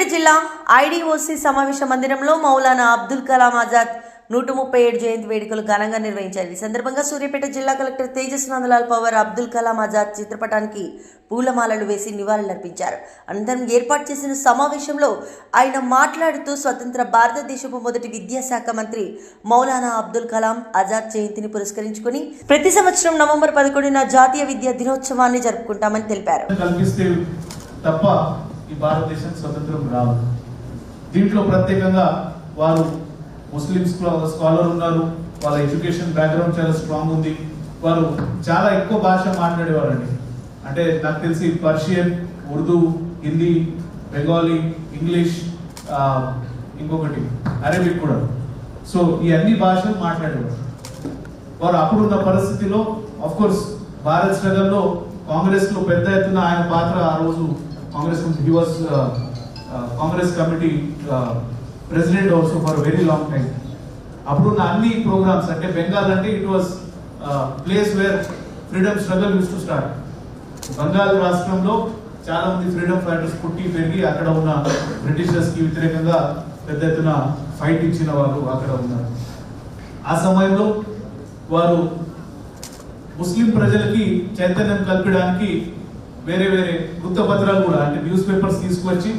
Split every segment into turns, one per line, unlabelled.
సిద్దిపేట జిల్లా ఐడిఓసి సమావేశ మందిరంలో మౌలానా అబ్దుల్ కలాం ఆజాద్ నూట ముప్పై ఏడు జయంతి వేడుకలు ఘనంగా నిర్వహించారు. ఈ సందర్భంగా సూర్యాపేట జిల్లా కలెక్టర్ తేజస్ నందలాల్ పవర్ అబ్దుల్ కలాం ఆజాద్ చిత్రపటానికి పూలమాలలు వేసి నివాళులర్పించారు. అనంతరం ఏర్పాటు చేసిన సమావేశంలో ఆయన మాట్లాడుతూ స్వతంత్ర భారతదేశపు మొదటి విద్యాశాఖ మంత్రి మౌలానా అబ్దుల్ కలాం ఆజాద్ జయంతిని పురస్కరించుకుని ప్రతి సంవత్సరం నవంబర్ పదకొండున జాతీయ విద్యా దినోత్సవాన్ని జరుపుకుంటామని తెలిపారు.
తప్ప ఈ భారతదేశం స్వతంత్రం రావాలి దీంట్లో ప్రత్యేకంగా వారు ముస్లిం స్కాలర్ ఉన్నారు. వాళ్ళ ఎడ్యుకేషన్ బ్యాక్గ్రౌండ్ చాలా స్ట్రాంగ్ ఉంది. వారు చాలా ఎక్కువ భాష మాట్లాడేవారండి. అంటే నాకు తెలిసి పర్షియన్ ఉర్దూ హిందీ బెంగాలీ ఇంగ్లీష్ ఇంకొకటి అరబిక్ కూడా. సో ఈ అన్ని భాషలు మాట్లాడేవారు. వారు అప్పుడున్న పరిస్థితిలో ఆఫ్ కోర్స్ భారత్ స్ట్రగల్లో కాంగ్రెస్లో పెద్ద ఎత్తున ఆయన పాత్ర ఆ రోజు Congress he was Congress committee president also for very long time అప్పుడున్న అన్ని ప్రోగ్రామ్స్ అంటే బెంగాల్ అంటే it was place where freedom struggle used to start Bengal రాష్ట్రంలో చాలా మంది ఫ్రీడమ్ ఫైటర్స్ పుట్టి పెరిగి అక్కడ ఉన్న బ్రిటిషర్స్కి వ్యతిరేకంగా పెద్ద ఎత్తున ఫైట్ ఇచ్చిన వాళ్ళు అక్కడ ఉన్నారు. ఆ సమయంలో వారు ముస్లిం ప్రజలకి చైతన్యం కల్పడానికి వేరే వేరే వృత్తపత్రాలు కూడా అంటే న్యూస్ పేపర్స్ తీసుకొచ్చి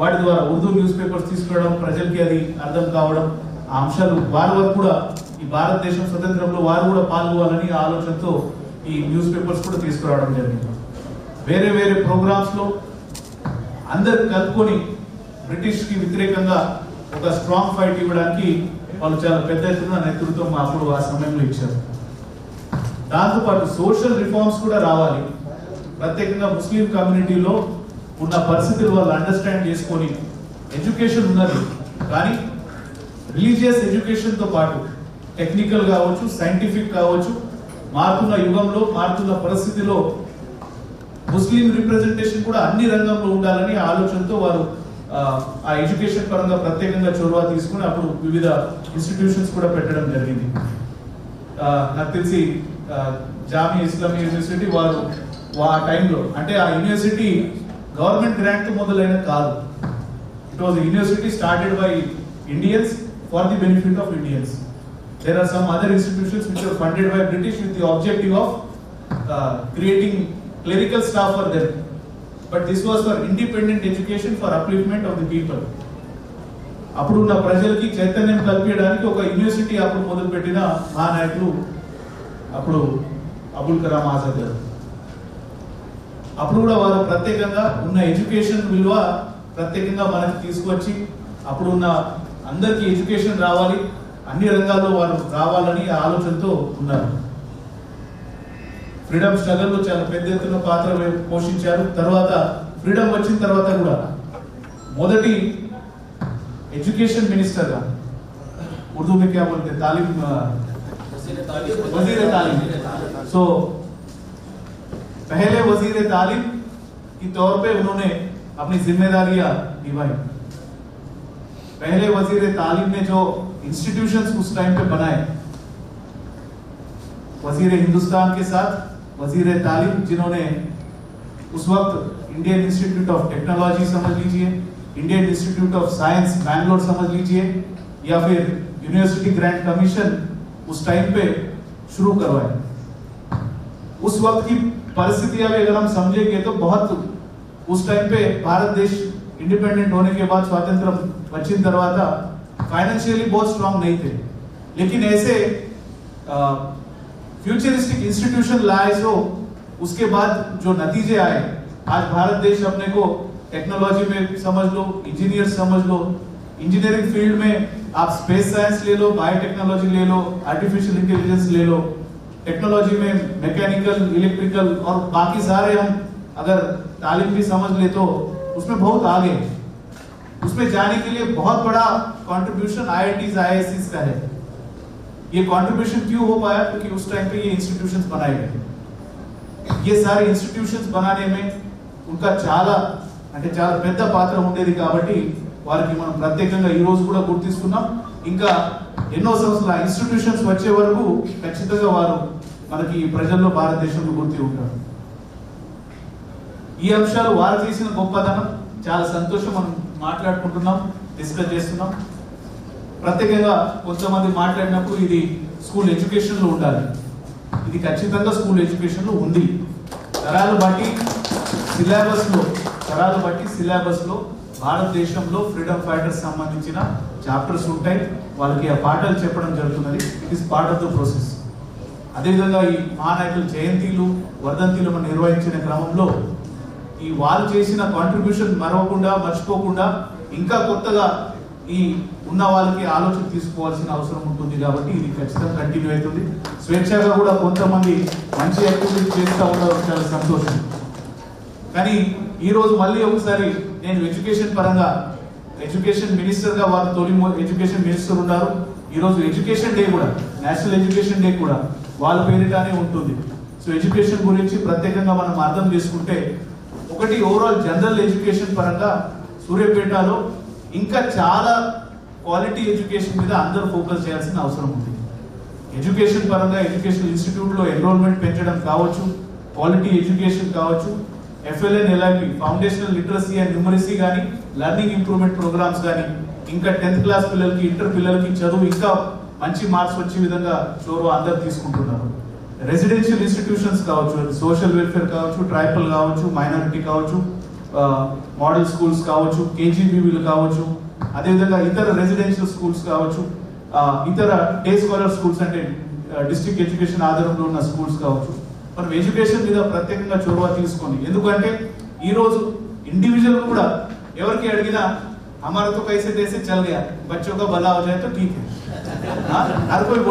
వాటి ద్వారా ఉర్దూ న్యూస్ పేపర్స్ తీసుకురావడం ప్రజలకి అది అర్థం కావడం ఆ అంశాలు వారి వరకు కూడా ఈ భారతదేశం స్వతంత్రంలో వారు కూడా పాల్గొవాలని ఆలోచనతో ఈ న్యూస్ పేపర్స్ కూడా తీసుకురావడం జరిగింది. వేరే వేరే ప్రోగ్రామ్స్లో అందరు కలుపుకొని బ్రిటిష్కి వ్యతిరేకంగా ఒక స్ట్రాంగ్ ఫైట్ ఇవ్వడానికి వాళ్ళు చాలా పెద్ద ఎత్తున నేతృత్వం అప్పుడు ఆ సమయంలో ఇచ్చారు. దాంతోపాటు సోషల్ రిఫార్మ్స్ కూడా రావాలి. ప్రత్యేకంగా ముస్లిం కమ్యూనిటీలో ఉన్న పరిస్థితులు వాళ్ళు అండర్స్టాండ్ చేసుకొని ఎడ్యుకేషన్ ఉన్నది. కానీ రిలీజియస్ ఎడ్యుకేషన్తో పాటు టెక్నికల్ కావచ్చు సైంటిఫిక్ కావచ్చు మారుతున్న యుగంలో మారుతున్న పరిస్థితిలో ముస్లిం రిప్రజెంటేషన్ కూడా అన్ని రంగంలో ఉండాలని ఆలోచనతో వారు ఆ, ఎడ్యుకేషన్ పరంగా ప్రత్యేకంగా చొరవ తీసుకుని అప్పుడు వివిధ ఇన్స్టిట్యూషన్స్ కూడా పెట్టడం జరిగింది. నాకు తెలిసి ఆ, జామియా ఇస్లామీ యూనివర్సిటీ వారు ఆ టైంలో అంటే ఆ యూనివర్సిటీ గవర్నమెంట్ గ్రాంట్ మొదలైన కాదు. It was university started by Indians for the benefit of Indians there are some other institutions which are funded by British with the objective of creating clerical staff for them but this was for independent education for upliftment of the people అప్పుడున్న ప్రజలకి చైతన్యం కల్పించడానికి ఒక university అప్పుడు మొదలుపెట్టిన మహానాయకులు అప్పుడు అబుల్ కలాం ఆజాద్ గారు. అప్పుడు కూడా వారు ప్రత్యేకంగా ఉన్న ఎడ్యుకేషన్ విలువ ప్రత్యేకంగా మనకి తీసుకొచ్చి అప్పుడు ఉన్న అందరికీ ఎడ్యుకేషన్ రావాలి అన్ని రంగాల్లో వారు రావాలని ఆలోచనతో ఉన్నారు. ఫ్రీడమ్ స్ట్రగల్లో చాలా పెద్ద ఎత్తున పాత్ర పోషించారు. తర్వాత ఫ్రీడమ్ వచ్చిన తర్వాత కూడా మొదటి ఎడ్యుకేషన్ మినిస్టర్గా ఉర్దూ మీకు సో पहले वज़ीर तालीम की तौर पे उन्होंने अपनी जिम्मेदारियाँ निभाई। पहले वज़ीर तालीम ने जो इंस्टीट्यूशंस उस टाइम पे बनाए वज़ीर हिंदुस्तान के साथ वज़ीर तालीम जिन्होंने उस वक्त इंडियन इंस्टीट्यूट ऑफ़ टेक्नोलॉजी समझ लीजिए Indian Institute of Science Bangalore समझ लीजिए, या फिर यूनिवर्सिटी ग्रांट कमीशन उस टाइम पे शुरू करवाए। उस वक्त की परिस्थितियां भी अगर हम समझेंगे तो बहुत उस टाइम पे भारत देश इंडिपेंडेंट होने के बाद स्वातंत्र వచ్చిన తర్వాత फाइनेंशियली बहुत स्ट्रांग नहीं थे लेकिन ऐसे फ्यूचरिस्टिक इंस्टीट्यूशन लाए जो उसके बाद जो नतीजे आए आज भारत देश अपने को टेक्नोलॉजी में समझ लो इंजीनियर समझ लो इंजीनियरिंग फील्ड में आप स्पेस साइंस ले लो बायोटेक्नोलॉजी ले लो आर्टिफिशियल इंटेलिजेंस ले लो टेक्नोलॉजी में मैकेनिकल इलेक्ट्रिकल और बाकी सारे हम अगर तालीम भी समझ ले तो उसमें बहुत आगे हैं। उसमें जाने के लिए बहुत बड़ा कंट्रीब्यूशन आईआईटीज आईआईसीज का है ये कंट्रीब्यूशन क्यों हो पाया क्योंकि उस टाइम पे ये इंस्टीट्यूशंस बनाए गए ये सारे इंस्टीट्यूशंस बनाने में उनका చాలా అంటే చాలా పెద్ద పాత్ర ఉండేది కాబట్టి వారికి మనం ప్రత్యేకంగా ఈ రోజు కూడా గుర్తిస్తున్నాం ఇంకా ఎన్నో సంవత్సరాల ఇన్స్టిట్యూషన్స్ వచ్చే వరకు ఖచ్చితంగా వారు మనకి ప్రజల్లో భారతదేశంలో గుర్తి ఉంటారు. ఈ అంశాలు వారు చేసిన గొప్పదనం చాలా సంతోషం మనం మాట్లాడుకుంటున్నాం డిస్కస్ చేస్తున్నాం. ప్రత్యేకంగా కొంతమంది మాట్లాడినప్పుడు ఇది స్కూల్ ఎడ్యుకేషన్లో ఉండాలి. ఇది ఖచ్చితంగా స్కూల్ ఎడ్యుకేషన్లో ఉంది. తరాలు బట్టి సిలబస్లో తరాలు బట్టి సిలబస్లో భారతదేశంలో ఫ్రీడమ్ ఫైటర్స్ సంబంధించిన చాప్టర్స్ ఉంటాయి. వాళ్ళకి ఆ పాఠాలు చెప్పడం జరుగుతున్నది. It is part of the process అదేవిధంగా ఈ మహానాయకులు జయంతిలు వర్ధంతిలు మనం నిర్వహించిన క్రమంలో ఈ వాళ్ళు చేసిన కాంట్రిబ్యూషన్ మరవకుండా మర్చిపోకుండా ఇంకా కొత్తగా ఈ ఉన్న వాళ్ళకి ఆలోచన తీసుకోవాల్సిన అవసరం ఉంటుంది కాబట్టి ఇది ఖచ్చితంగా కంటిన్యూ అవుతుంది. స్వేచ్ఛగా కూడా కొంతమంది మంచి యాక్టివిటీ చేస్తూ ఉండడం చాలా సంతోషం. కానీ ఈరోజు మళ్ళీ ఒకసారి నేను ఎడ్యుకేషన్ పరంగా ఎడ్యుకేషన్ మినిస్టర్గా వారు తొలి ఎడ్యుకేషన్ మినిస్టర్ ఉన్నారు. ఈ రోజు ఎడ్యుకేషన్ డే కూడా నేషనల్ ఎడ్యుకేషన్ డే కూడా వాళ్ళ పేరిటానే ఉంటుంది. సో ఎడ్యుకేషన్ గురించి ప్రత్యేకంగా మనం అర్థం చేసుకుంటే ఒకటి ఓవరాల్ జనరల్ ఎడ్యుకేషన్ పరంగా సూర్యాపేటలో ఇంకా చాలా క్వాలిటీ ఎడ్యుకేషన్ మీద అందరూ ఫోకస్ చేయాల్సిన అవసరం ఉంది. ఎడ్యుకేషన్ పరంగా ఎడ్యుకేషన్ ఇన్స్టిట్యూట్లో ఎన్రోల్మెంట్ పెంచడం కావచ్చు క్వాలిటీ ఎడ్యుకేషన్ కావచ్చు F L N L I P foundational literacy and numeracy కానీ లెర్నింగ్ ఇంప్రూవ్మెంట్ ప్రోగ్రామ్స్ కానీ ఇంకా టెన్త్ క్లాస్ పిల్లలకి ఇంటర్ పిల్లలకి చదువు ఇంకా మంచి మార్క్స్ వచ్చే విధంగా చోరు అందరు తీసుకుంటున్నారు. రెసిడెన్షియల్ ఇన్స్టిట్యూషన్స్ కావచ్చు సోషల్ వెల్ఫేర్ కావచ్చు ట్రైబల్ కావచ్చు మైనారిటీ కావచ్చు మోడల్ స్కూల్స్ కావచ్చు కేజీబీవీలు కావచ్చు అదేవిధంగా ఇతర రెసిడెన్షియల్ స్కూల్స్ కావచ్చు ఇతర డే స్కాలర్ స్కూల్స్ అంటే డిస్ట్రిక్ట్ ఎడ్యుకేషన్ ఆధారంలో ఉన్న స్కూల్స్ కావచ్చు. మనం ఎడ్యుకేషన్ మీద ప్రత్యేకంగా చొరవ తీసుకొని ఎందుకంటే ఈ రోజు ఇండివిజువల్ కూడా ఎవరికి అడిగినా हमारा तो कैसे तैसे चल गया बच्चों का भला हो जाए तो ठीक है हाँ? हर कोई बोल